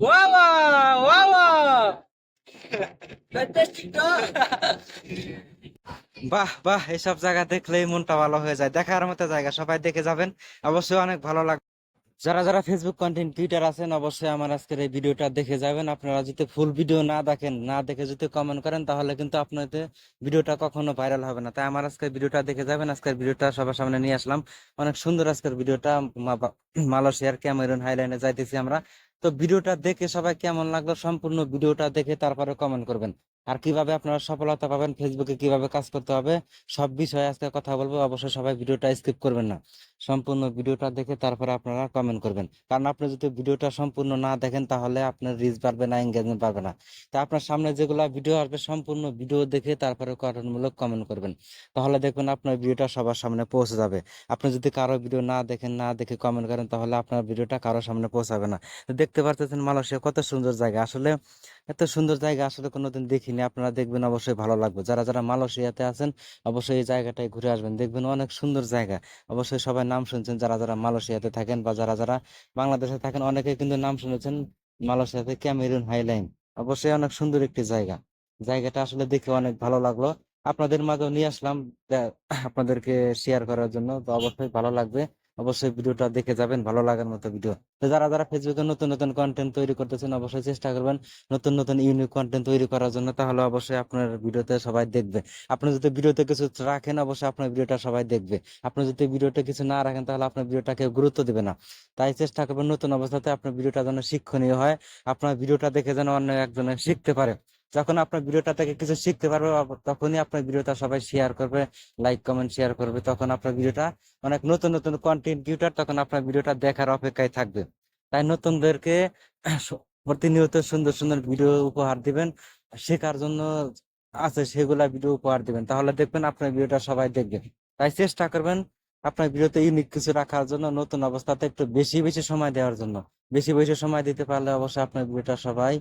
Wawa! Wawa! বাহ বাহ এসব জায়গা দেখলেই মনটা ভালো হয়ে যায়। দেখার মতো জায়গা, সবাই দেখে যাবেন। অবশ্যই অনেক ভালো লাগবে যারা যারা ফেসবুক কন্টেন্ট টুইটার আছেন, অবশ্যই আমার আজকের এই ভিডিওটা দেখে যাবেন। আপনারা যদি ফুল ভিডিও না দেখেন, না দেখে যদি কমেন্ট করেন, তাহলে কিন্তু আপনাদের ভিডিওটা কখনো ভাইরাল হবে না। তাই আমার আজকের ভিডিওটা দেখে যাবেন। আজকের ভিডিওটা সবার সামনে নিয়ে আসলাম। অনেক সুন্দর আজকের ভিডিওটা। মালয়েশিয়ার ক্যামেরুন হাইল্যান্ডে যাইতেছি আমরা। তো ভিডিওটা দেখে সবাই কেমন লাগল? সম্পূর্ণ ভিডিওটা দেখে তারপরে কমেন্ট করবেন। আর কীভাবে আপনারা সফলতা পাবেন ফেসবুকে কীভাবে কাজ করতে হবে, সব বিষয়ে আজকে কথা বলব। অবশ্যই সবাই ভিডিওটা স্কিপ করবেন না। সম্পূর্ণ ভিডিওটা দেখে তারপরে আপনারা কমেন্ট করবেন। কারণ আপনি যদি ভিডিওটা সম্পূর্ণ না দেখেন, তাহলে আপনার রিচ বাড়বে না এঙ্গেজমেন্ট বাড়বে না। তা আপনার সামনে যেগুলা ভিডিও আসবে, সম্পূর্ণ ভিডিও দেখে তারপরে গঠনমূলক কমেন্ট করবেন। তাহলে দেখবেন আপনার ভিডিওটা সবার সামনে পৌঁছে যাবে। আপনি যদি কারও ভিডিও না দেখেন, না দেখে কমেন্ট করেন, তাহলে আপনার ভিডিওটা কারও সামনে পৌঁছাবে না। দেখতে পারতেছেন মালয়েশিয়া কত সুন্দর জায়গা। আসলে এত সুন্দর জায়গা আসলে কোনোদিন দেখিনি। আপনারা দেখবেন অবশ্যই ভালো লাগবে। যারা যারা মালয়েশিয়াতে আছেন, অবশ্যই এই জায়গাটায় ঘুরে আসবেন। দেখবেন অনেক সুন্দর জায়গা। অবশ্যই সবাই নাম শুনছেন, যারা যারা মালয়েশিয়াতে থাকেন বা যারা যারা বাংলাদেশে থাকেন, অনেকে কিন্তু নাম শুনেছেন মালয়েশিয়াতে ক্যামেরুন হাইলাইন। অবশ্যই অনেক সুন্দর একটি জায়গা। জায়গাটা আসলে দেখে অনেক ভালো লাগল। আপনাদের মাঝেও নিয়ে আসলাম। আপনাদেরকে শেয়ার করার জন্য। তো অবশ্যই ভালো লাগবে। অবশ্যই ভিডিওটা দেখে যাবেন, ভালো লাগার মতো ভিডিও। তো যারা যারা ফেসবুকে নতুন নতুন কন্টেন্ট তৈরি করতেছেন, অবশ্যই চেষ্টা করবেন নতুন নতুন ইউনিক কন্টেন্ট তৈরি করার জন্য, তাহলে অবশ্যই আপনার ভিডিওতে সবাই দেখবে। আপনি যদি ভিডিওতে কিছু রাখেন, অবশ্যই আপনার ভিডিওটা সবাই দেখবে। আপনি যদি ভিডিওতে কিছু না রাখেন, তাহলে আপনার ভিডিওটাকে গুরুত্ব দিবে না। তাই চেষ্টা করবেন নতুন অবস্থাতে আপনার ভিডিওটা যেন শিক্ষণীয় হয়, আপনার ভিডিওটা দেখে যেন অন্য একজনে শিখতে পারে। যখন আপনার ভিডিওটা থেকে কিছু শিখতে পারবে তখনই আপনার ভিডিওটা সবাই শেয়ার করবে লাইক কমেন্ট শেয়ার করবে। তখন আপনার ভিডিওটা অনেক নতুন নতুন কন্টেন্ট ক্রিয়েটর তখন আপনার ভিডিওটা দেখার অপেক্ষায় থাকবে। তাই নতুনদেরকে প্রতিনিয়ত সুন্দর সুন্দর ভিডিও উপহার দিবেন। শেখার জন্য আছে সেগুলা ভিডিও উপহার দিবেন। তাহলে দেখবেন আপনার ভিডিওটা সবাই দেখবে। তাই চেষ্টা করবেন আপনার ভিডিওতে ইউনিক কিছু রাখার জন্য, নতুন অবস্থাতে একটু বেশি বেশি সময় দেওয়ার জন্য। বেশি বেশি সময় দিতে পারলে অবশ্যই আপনার ভিডিওটা সবাই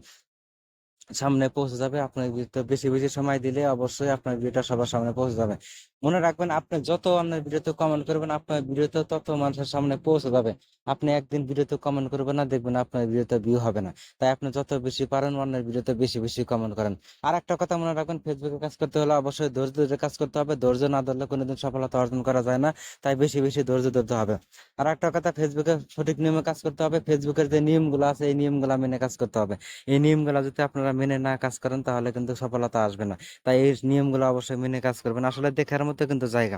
সামনে পৌঁছে যাবে। আপনার ভিডিওতে বেশি বেশি সময় দিলে অবশ্যই আপনার ভিডিওটা সবার সামনে পৌঁছে যাবে। মনে রাখবেন, আপনি যত আপনার ভিডিওতে কমেন্ট করবেন, আপনার ভিডিওতে তত মানুষের সামনে পৌঁছে যাবে। আপনি একদিন ভিডিওতে কমেন্ট করবেন না, দেখবেন আপনার ভিডিওতে ভিউ হবে না। তাই আপনি যত বেশি পারেন, অন্যের ভিডিওতে বেশি বেশি কমেন্ট করেন। আর একটা কথা মনে রাখবেন ফেসবুকে কাজ করতে হলে অবশ্যই ধৈর্য ধরে কাজ করতে হবে। ধৈর্য না ধরলে কোনোদিন সফলতা অর্জন করা যায় না, তাই বেশি বেশি ধৈর্য ধরতে হবে। আর একটা কথা ফেসবুকে সঠিক নিয়মে কাজ করতে হবে। ফেসবুকের যে নিয়মগুলো আছে, এই নিয়মগুলো মেনে কাজ করতে হবে। এই নিয়মগুলো যদি আপনারা মেনে না কাজ করেন, তাহলে কিন্তু সফলতা আসবে না। তাই এই নিয়মগুলো অবশ্যই মেনে কাজ করবেন। আসলে দেখার মতো কিন্তু জায়গা।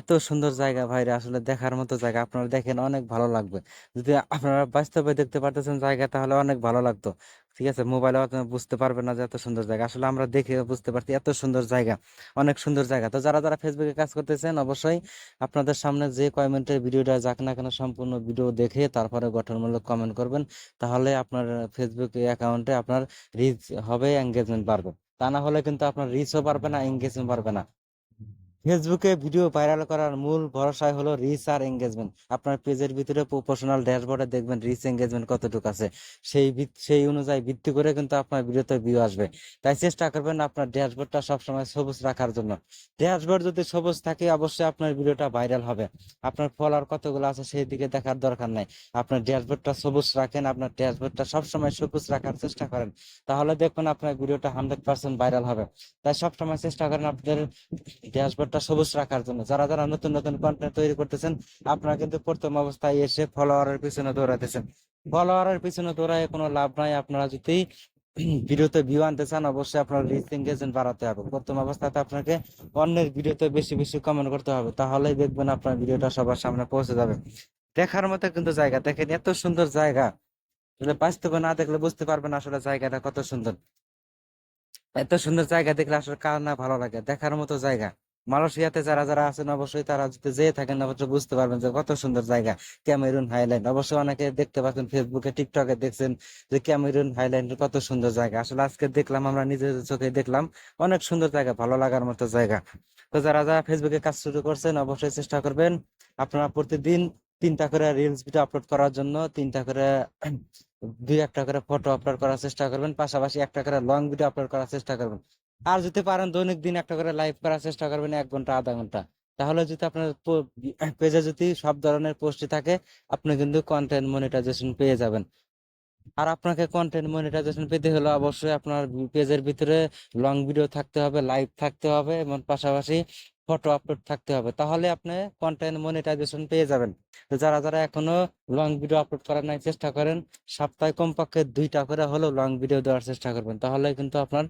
এত সুন্দর জায়গা ভাইরে, আসলে দেখার মতো জায়গা আপনারা দেখেন অনেক ভালো লাগবে। যদি আপনারা বাস্তবে দেখতে পারতেছেন জায়গা, তাহলে অনেক ভালো লাগতো। ঠিক আছে মোবাইলে বুঝতে পারবেন না যে এত সুন্দর জায়গা। আসলে আমরা দেখে বুঝতে পারছি এত সুন্দর জায়গা, অনেক সুন্দর জায়গা। তো যারা যারা ফেসবুকে কাজ করতেছেন, অবশ্যই আপনাদের সামনে যে কমেন্টের ভিডিওটা যাক না কেন সম্পূর্ণ ভিডিও দেখে তারপরে গঠনমূলক কমেন্ট করবেন। তাহলে আপনার ফেসবুক অ্যাকাউন্টে আপনার রিচ হবে এঙ্গেজমেন্ট বাড়বে। তা না হলে কিন্তু আপনার রিচও বাড়বে না এঙ্গেজমেন্ট বাড়বে না। ফেসবুকে ভিডিও ভাইরাল করার মূল ভরসাই হলো রিচ আর এঙ্গেজমেন্ট। আপনার পেজের ভিতরে প্রফেশনাল ড্যাশবোর্ডে দেখবেন রিচ এঙ্গেজমেন্ট কতটুকু আছে। সেই সেই অনুযায়ী ভিত্তি করে কিন্তু আপনার ভিডিওতে ভিউ আসবে। তাই চেষ্টা করবেন আপনার ড্যাশবোর্ডটা সবসময় সবুজ রাখার জন্য। ড্যাশবোর্ড যদি সবুজ থাকে, অবশ্যই আপনার ভিডিওটা ভাইরাল হবে। আপনার ফলোয়ার কতগুলো আছে সেই দিকে দেখার দরকার নাই। আপনার ড্যাশবোর্ডটা সবুজ রাখেন, আপনার ড্যাশবোর্ডটা সবসময় সবুজ রাখার চেষ্টা করেন। তাহলে দেখবেন আপনার ভিডিওটা হান্ড্রেড পার্সেন্ট ভাইরাল হবে। তাই সবসময় চেষ্টা করেন আপনাদের ড্যাশবোর্ডটা সবুজ রাখার জন্য। যারা যারা নতুন নতুন কন্টেন্ট তৈরি করতেছেন, আপনারা কিন্তু প্রথম অবস্থায় এসে ফলোয়ারের পিছনে দৌড়াতেছেন ফলোয়ারের পিছনে দৌড়ায় কোনো লাভ নাই। আপনারা যদি ভিডিওতে ভিউ আনতে চান, অবশ্যই আপনার রিচ এঙ্গেজমেন্ট বাড়াতে হবে। প্রথম অবস্থাতে আপনাকে অন্যের ভিডিওতে বেশি বেশি কমেন্ট করতে হবে। তাহলেই দেখবেন আপনার ভিডিওটা সবার সামনে পৌঁছে যাবে। দেখার মতো কিন্তু জায়গা। দেখেন এত সুন্দর জায়গা। বাস্তবে না দেখলে বুঝতে পারবেন আসলে জায়গাটা কত সুন্দর। এত সুন্দর জায়গা দেখলে আসলে কার না ভালো লাগে? দেখার মতো জায়গা। মালয়েশিয়াতে যারা যারা আছেন, অবশ্যই তারা যদি যেয়ে থাকেন অবশ্যই বুঝতে পারবেন যে কত সুন্দর জায়গা। ক্যামেরুন হাইল্যান্ড অবশ্যই অনেকে দেখতে পাচ্ছেন, ফেসবুকে, টিকটকে দেখছেন যে ক্যামেরুন হাইল্যান্ড কত সুন্দর জায়গা। আসলে আজকে দেখলাম, আমরা নিজের চোখে দেখলাম, অনেক সুন্দর জায়গা, ভালো লাগার মতো জায়গা। তো যারা যারা ফেসবুকে কাজ শুরু করছেন, অবশ্যই চেষ্টা করবেন আপনারা প্রতিদিন তিনটা করে রিলস ভিডিও আপলোড করার জন্য, তিনটা করে দুই একটা করে ফটো আপলোড করার চেষ্টা করবেন। পাশাপাশি একটা করে লং ভিডিও আপলোড করার চেষ্টা করবেন। আর যদি পারেন দৈনিক দিন একটা করে লাইভ করার চেষ্টা করবেন, এক ঘণ্টা, আধা ঘণ্টা। তাহলে যদি আপনার পেজে যদি সব ধরনের পোস্টই থাকে, আপনি কিন্তু কন্টেন্ট মনিটাইজেশন পেয়ে যাবেন। আর আপনাকে কন্টেন্ট মনিটাইজেশন পেতে হলে অবশ্যই আপনার পেজের ভিতরে লং ভিডিও থাকতে হবে লাইভ থাকতে হবে, এবং পাশাপাশি ফটো আপলোড থাকতে হবে। তাহলে আপনি কন্টেন্ট মনিটাইজেশন পেয়ে যাবেন। তো যারা যারা এখনও লং ভিডিও আপলোড করার নাই, চেষ্টা করেন, সপ্তাহে কমপক্ষে দুইটা করে হলেও লং ভিডিও দেওয়ার চেষ্টা করবেন। তাহলে কিন্তু আপনার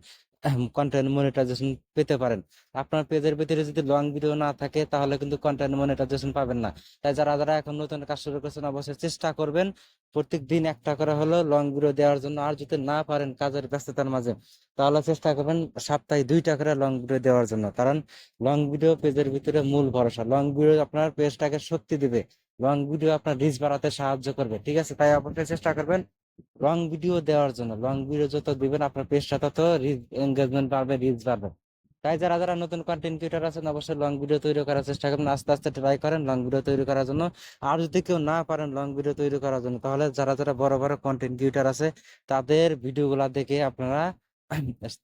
কন্টেন্ট মনিটাইজেশন পেতে পারেন। আপনার পেজের ভিতরে যদি লং ভিডিও না থাকে, তাহলে কিন্তু কন্টেন্ট মনিটাইজেশন পাবেন না। তাই যারা যারা এখন নতুন কাজ শুরু করছেন, অবশ্যই চেষ্টা করবেন। প্রত্যেক দিন একটা করে হলেও লং ভিডিও দেওয়ার জন্য। আর যদি না পারেন কাজের ব্যস্ততার মাঝে, তাহলে চেষ্টা করবেন সপ্তাহে দুইটা করে লং ভিডিও দেওয়ার জন্য। কারণ লং ভিডিও পেজের ভিতরে মূল ভরসা। লং ভিডিও আপনার পেজটাকে শক্তি দিবে। লং ভিডিও আপনার রিচ বাড়াতে সাহায্য করবে। ঠিক আছে? তাই অবশ্যই চেষ্টা করবেন। লং ভিডিও দেওয়ার জন্য লং ভিডিও যত দিবেন আপনার পেজটা তত এঙ্গেজমেন্ট বাড়বে রিচ বাড়বে। তাই যারা যারা নতুন কন্টেন্ট ক্রিয়েটার আছেন, অবশ্যই লং ভিডিও তৈরি করার চেষ্টা করেন আস্তে আস্তে ট্রাই করেন লং ভিডিও তৈরি করার জন্য। আর যদি কেউ না পারেন লং ভিডিও তৈরি করার জন্য, তাহলে যারা যারা বড় বড় কন্টেন্ট ক্রিয়েটার আছে, তাদের ভিডিওগুলা দেখে আপনারা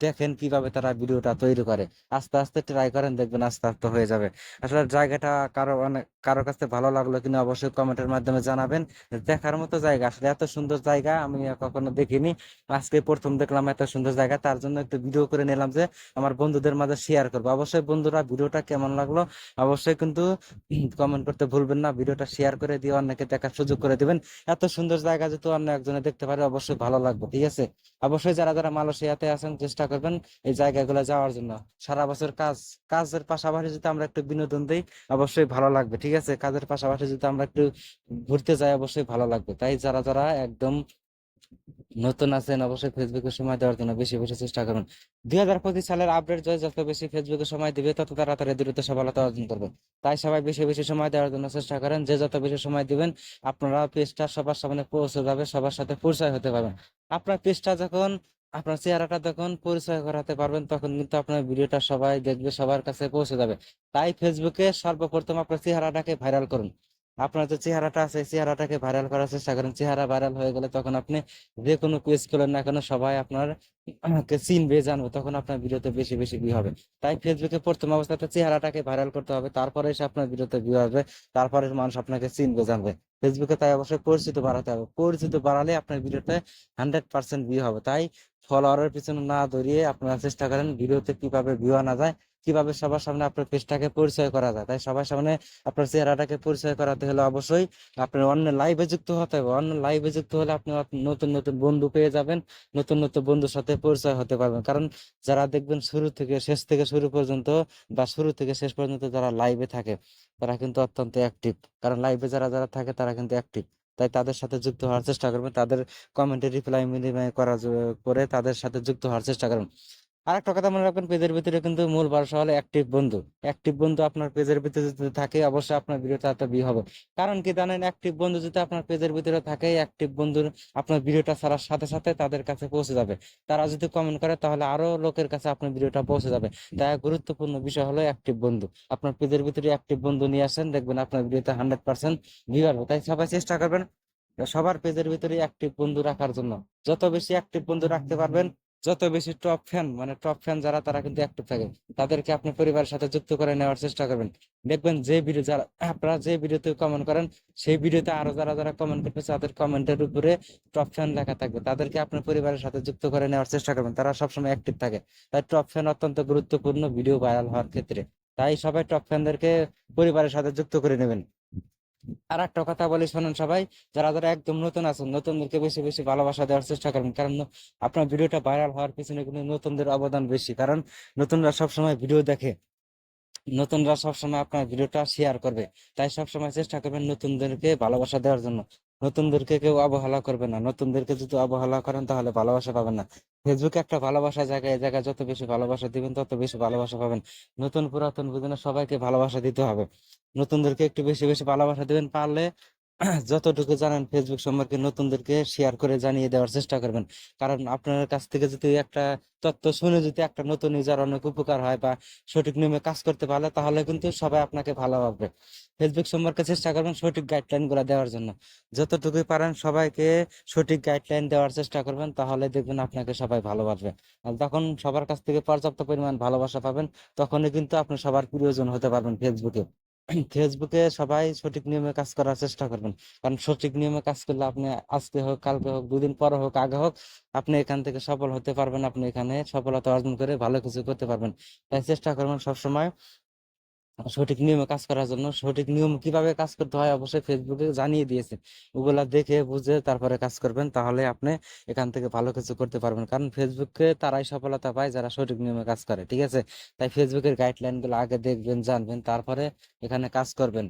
দেখেন কীভাবে তারা ভিডিওটা তৈরি করে। আস্তে আস্তে ট্রাই করেন, দেখবেন আস্তে আস্তে হয়ে যাবে। আসলে জায়গাটা কারও অনেক কারও কাছে ভালো লাগল কিনা অবশ্যই কমেন্টের মাধ্যমে জানাবেন। দেখার মতো জায়গা, আসলে এত সুন্দর জায়গা আমি কখনো দেখিনি। আজকে প্রথম দেখলাম এত সুন্দর জায়গা, তার জন্য একটু ভিডিও করে নিলাম যে আমার বন্ধুদের মাঝে শেয়ার করব। অবশ্যই বন্ধুরা, ভিডিওটা কেমন লাগল অবশ্যই কিন্তু কমেন্ট করতে ভুলবেন না। ভিডিওটা শেয়ার করে দিয়ে অন্যকে দেখার সুযোগ করে দিবেন। এত সুন্দর জায়গা যদি অন্য একজনে দেখতে পারে, অবশ্যই ভালো লাগবে, ঠিক আছে? অবশ্যই যারা যারা মালয়েশিয়াতে আছেন, চেষ্টা করবেন এই জায়গাগুলো যাওয়ার জন্য। সারা বছর কাজ, কাজের পাশাপাশি যদি আমরা একটু বিনোদন দিই, অবশ্যই ভালো লাগবে, ঠিক আছে? কাজের পাশাপাশি যদি আমরা একটু ঘুরতে যাই, অবশ্যই ভালো লাগবে। তাই যারা যারা একদম নতুন আছেন, অবশ্যই ফেসবুকে সময় দেওয়ার জন্য বেশি বেশি চেষ্টা করবেন। দুই হাজার পঁচিশ সালের আপডেট যত বেশি ফেসবুকে সময় দিবে, তত তাড়াতাড়ি দ্রুত সফলতা অর্জন করবে। তাই সবাই বেশি বেশি সময় দেওয়ার জন্য চেষ্টা করেন। যে যত বেশি সময় দিবেন, আপনারা পেজটা সবার সামনে পৌঁছে যাবে, সবার সাথে পরিচয় হতে পারবেন। আপনার পেজটা যখন আপনার চেহারাটা যখন পরিচয় করাতে পারবেন, তখন কিন্তু আপনার ভিডিওটা সবাই দেখবে, সবার কাছে পৌঁছে যাবে। তাই ফেসবুকে সর্বপ্রথম আপনার চেহারাটাকে ভাইরাল করুন। আপনার যে চেহারাটা আছে চেহারাটাকে ভাইরাল করার চেষ্টা করেন। চেহারা ভাইরাল হয়ে গেলে তখন আপনি যে কোনো পেজ করেন না কেন সবাই আপনার চিনবে, জানবে, তখন আপনার ভিডিওতে বেশি বেশি ভিউ হবে। তাই ফেসবুকে প্রথম অবস্থাতে চেহারাটাকে ভাইরাল করতে হবে, তারপরে এসে আপনার ভিডিওতে ভিউ আসবে, তারপরে মানুষ আপনাকে চিনবে, জানবে। ফেসবুকে তাই অবশ্যই পরিচিত বাড়াতে হবে। পরিচিত বাড়ালে আপনার ভিডিওতে হান্ড্রেড পার্সেন্ট ভিউ হবে। তাই ফলোয়ারের পিছনে না দৌড়িয়ে আপনারা চেষ্টা করেন, ভিডিওতে কীভাবে ভিউ আনা যায় কীভাবে সবার সামনে আপনার পেজটাকে পরিচয় করা যায়? তাই সবার সামনে আপনার চেহারাটাকে পরিচয় করাতে হলে অবশ্যই আপনার অন্য লাইভে যুক্ত হতে হবে। অন্য লাইভে যুক্ত হলে আপনি নতুন নতুন বন্ধু পেয়ে যাবেন। নতুন নতুন বন্ধুর সাথে পরিচয় হতে পারবেন। কারণ যারা দেখবেন শুরু থেকে, শেষ থেকে শুরু পর্যন্ত বা শুরু থেকে শেষ পর্যন্ত যারা লাইভে থাকে, তারা কিন্তু অত্যন্ত অ্যাক্টিভ কারণ লাইভে যারা যারা থাকে, তারা কিন্তু অ্যাক্টিভ তাই তাদের সাথে যুক্ত হওয়ার চেষ্টা করবেন। তাদের কমেন্টে রিপ্লাই বিনিময় করা, করে তাদের সাথে যুক্ত হওয়ার চেষ্টা করুন আর একটা কথা মনে রাখবেন, পেজের ভিতরে কিন্তু মূল ভরসা হলো অ্যাক্টিভ বন্ধু। অ্যাক্টিভ বন্ধু আপনার পেজের ভিতরে যদি থাকে, অবশ্যই আপনার ভিডিওটা এত ভিউ হবে। কারণ কি জানেন অ্যাক্টিভ বন্ধু যদি আপনার পেজের ভিতরে থাকে অ্যাক্টিভ বন্ধুর আপনার ভিডিওটা ছাড়ার সাথে সাথে তাদের কাছে পৌঁছে যাবে। তারা যদি কমেন্ট করে, তাহলে আরও লোকের কাছে আপনার ভিডিওটা পৌঁছে যাবে। তাই গুরুত্বপূর্ণ বিষয় হলো অ্যাক্টিভ বন্ধু। আপনার পেজের ভিতরে অ্যাক্টিভ বন্ধু নিয়ে আসেন, দেখবেন আপনার ভিডিওতে হান্ড্রেড পার্সেন্ট ভিউ আসবে। তাই সবাই চেষ্টা করবেন সবার পেজের ভিতরে অ্যাক্টিভ বন্ধু রাখার জন্য। যত বেশি অ্যাক্টিভ বন্ধু রাখতে পারবেন যত বেশি টপ ফ্যান মানে টপ ফ্যান যারা, তারা কিন্তু অ্যাক্টিভ থাকে। তাদেরকে আপনি পরিবারের সাথে যুক্ত করে নেওয়ার চেষ্টা করবেন। দেখবেন যে ভিডিও যারা, আপনারা যে ভিডিওতে কমেন্ট করেন, সেই ভিডিওতে আরও যারা যারা কমেন্ট করবে, তাদের কমেন্টের উপরে টপ ফ্যান লেখা থাকবে। তাদেরকে আপনার পরিবারের সাথে যুক্ত করে নেওয়ার চেষ্টা করবেন। তারা সবসময় অ্যাক্টিভ থাকে। তাই টপ ফ্যান অত্যন্ত গুরুত্বপূর্ণ ভিডিও ভাইরাল হওয়ার ক্ষেত্রে। তাই সবাই টপ ফ্যানদেরকে পরিবারের সাথে যুক্ত করে নেবেন। আর একটা কথা বলি, শুনুন সবাই, যারা যারা একদম নতুন আছেন, নতুনদেরকে বেশি বেশি ভালোবাসা দেওয়ার চেষ্টা করবেন। কারণ আপনার ভিডিওটা ভাইরাল হওয়ার পিছনে কিন্তু নতুনদের অবদান বেশি। কারণ নতুনরা সবসময় ভিডিও দেখে, নতুনরা সবসময় আপনার ভিডিওটা শেয়ার করবে। তাই সবসময় চেষ্টা করবেন নতুনদেরকে ভালোবাসা দেওয়ার জন্য। নতুনদেরকে কেউ অবহেলা করবে না। নতুনদেরকে যদি অবহেলা করেন, তাহলে ভালোবাসা পাবেন না। ফেসবুকে একটা ভালোবাসা জায়গা এই জায়গায় যত বেশি ভালোবাসা দিবেন, তত বেশি ভালোবাসা পাবেন। নতুন পুরাতন বুঝে সবাইকে ভালোবাসা দিতে হবে। নতুনদেরকে একটু বেশি বেশি ভালোবাসা দিবেন, পারলে যতটুকু জানেন ফেসবুক সম্পর্কে নতুনদেরকে শেয়ার করে জানিয়ে দেওয়ার চেষ্টা করবেন। কারণ আপনার কাছ থেকে যদি একটা তথ্য শুনে যদি একটা নতুন ইউজার অনেক উপকার হয় বা সঠিক নিয়মে কাজ করতে পারলে, তাহলে কিন্তু সবাই আপনাকে ভালো ভাববে। ফেসবুক সম্পর্কে চেষ্টা করবেন সঠিক গাইডলাইনগুলা দেওয়ার জন্য। যতটুকু পারেন সবাইকে সঠিক গাইডলাইন দেওয়ার চেষ্টা করবেন, তাহলে দেখবেন আপনাকে সবাই ভালোবাসবে আর তখন সবার কাছ থেকে পর্যাপ্ত পরিমাণ ভালোবাসা পাবেন, তখনই কিন্তু আপনি সবার প্রিয়জন হতে পারবেন ফেসবুকে ফেসবুকে সবাই সঠিক নিয়মে কাজ করার চেষ্টা করবেন। কারণ সঠিক নিয়মে কাজ করলে আপনি আজকে হোক, কালকে হোক দুদিন পরে হোক, আগে হোক, আপনি এখান থেকে সফল হতে পারবেন, আপনি এখানে সফলতা অর্জন করে ভালো কিছু করতে পারবেন। তাই চেষ্টা করবেন সবসময় সঠিক নিয়মে কাজ করার জন্য সঠিক নিয়ম কীভাবে কাজ করতে হয় অবশ্যই ফেসবুকে জানিয়ে দিয়েছে। ওগুলা দেখে, বুঝে তারপরে কাজ করবেন, তাহলে আপনি এখান থেকে ভালো কিছু করতে পারবেন। কারণ ফেসবুকে তারাই সফলতা পায় যারা সঠিক নিয়মে কাজ করে, ঠিক আছে? তাই ফেসবুকের গাইডলাইনগুলো আগে দেখবেন, জানবেন, তারপরে এখানে কাজ করবেন।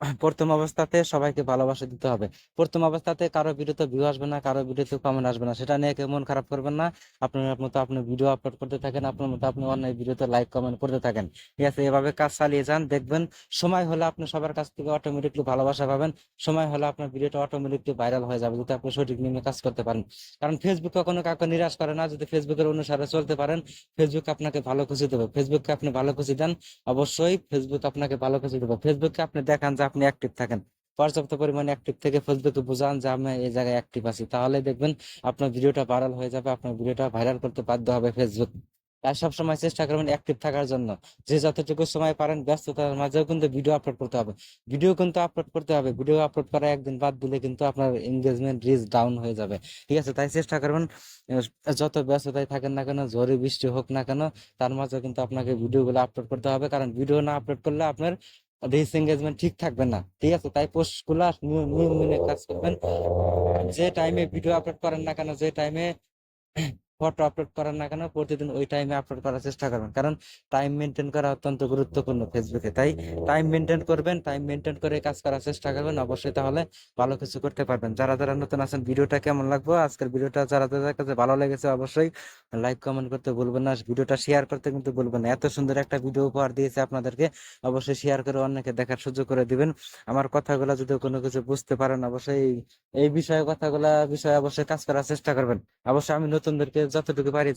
প্রথম অবস্থাতে সবাইকে ভালোবাসা দিতে হবে। প্রথম অবস্থাতে কারও ভিডিওতে ভিউ আসবে না, কারও ভিডিওতে কমেন্ট আসবে না। সেটা নিয়ে মন খারাপ করবেন না। আপনার মতো আপনি ভিডিও আপলোড করতে থাকেন, আপনার মতো আপনি অন্য ভিডিওতে লাইক কমেন্ট করতে থাকেন। ঠিক আছে, এভাবে কাজ চালিয়ে যান, দেখবেন সময় হলে আপনি সবার কাছ থেকে অটোমেটিকলি ভালোবাসা পাবেন। সময় হলে আপনার ভিডিওটা অটোমেটিকলি ভাইরাল হয়ে যাবে যদি আপনি সঠিক নিয়মে কাজ করতে পারেন। কারণ ফেসবুক কখনো কাউকে নিরাশ করে না। যদি ফেসবুকের অনুসারে চলতে পারেন ফেসবুক আপনাকে ভালো খুশি দেবে। ফেসবুককে আপনি ভালো খুশি দেন, অবশ্যই ফেসবুক আপনাকে ভালো খুশি দেবে। ফেসবুককে আপনি দেখান যে আপনি অ্যাক্টিভ থাকেন। পর্যাপ্ত পরিমাণে অ্যাক্টিভ থেকে ফেসবুকে বোঝান যে আমি এই জায়গায় অ্যাক্টিভ আছি। তাহলে দেখবেন আপনার ভিডিওটা ভাইরাল হয়ে যাবে, আপনার ভিডিওটা ভাইরাল করতে বাধ্য হবে ফেসবুক। তাই সবসময় চেষ্টা করবেন অ্যাক্টিভ থাকার জন্য। যে যতটুকু সময় পারেন ব্যস্ততার মাঝেও কিন্তু ভিডিও আপলোড করতে হবে। ভিডিও কিন্তু আপলোড করতে হবে। ভিডিও আপলোড করা একদিন বাদ দিলে কিন্তু আপনার এঙ্গেজমেন্ট রিচ ডাউন হয়ে যাবে। ঠিক আছে? তাই চেষ্টা করবেন যত ব্যস্ততায় থাকেন না কেন, ঝড়ে বৃষ্টি হোক না কেন, তার মাঝে কিন্তু আপনাকে ভিডিওগুলো আপলোড করতে হবে। কারণ ভিডিও না আপলোড করলে আপনার রিচ এঙ্গেজমেন্ট ঠিক থাকবে না। ঠিক আছে? তাই পোস্টগুলা নিয়ম নিয়ম মেনে কাজ করবেন। যে টাইমে ভিডিও আপলোড করেন না কেন, যে টাইমে ফটো আপলোড করেন না কেন প্রতিদিন ওই টাইমে আপলোড করার চেষ্টা করবেন। কারণ টাইম মেনটেন করা অত্যন্ত গুরুত্বপূর্ণ ফেসবুকে তাই টাইম মেনটেন করবেন টাইম মেনটেন করে কাজ করার চেষ্টা করবেন। অবশ্যই তাহলে ভালো কিছু করতে পারবেন। যারা যারা নতুন আছেন, ভিডিওটা কেমন লাগবে? আজকের ভিডিওটা যারা যাদের কাছে ভালো লেগেছে অবশ্যই লাইক কমেন্ট করতে ভুলবেন না। ভিডিওটা শেয়ার করতে কিন্তু ভুলবেন না। এত সুন্দর একটা ভিডিও উপহার দিয়েছে আপনাদেরকে। অবশ্যই শেয়ার করে অন্যকে দেখার সুযোগ করে দিবেন। আমার কথাগুলো যদি কোনো কিছু বুঝতে পারেন, অবশ্যই এই বিষয়ে কথাগুলা বিষয়ে অবশ্যই কাজ করার চেষ্টা করবেন। অবশ্যই আমি নতুনদেরকে যতটুকু পারি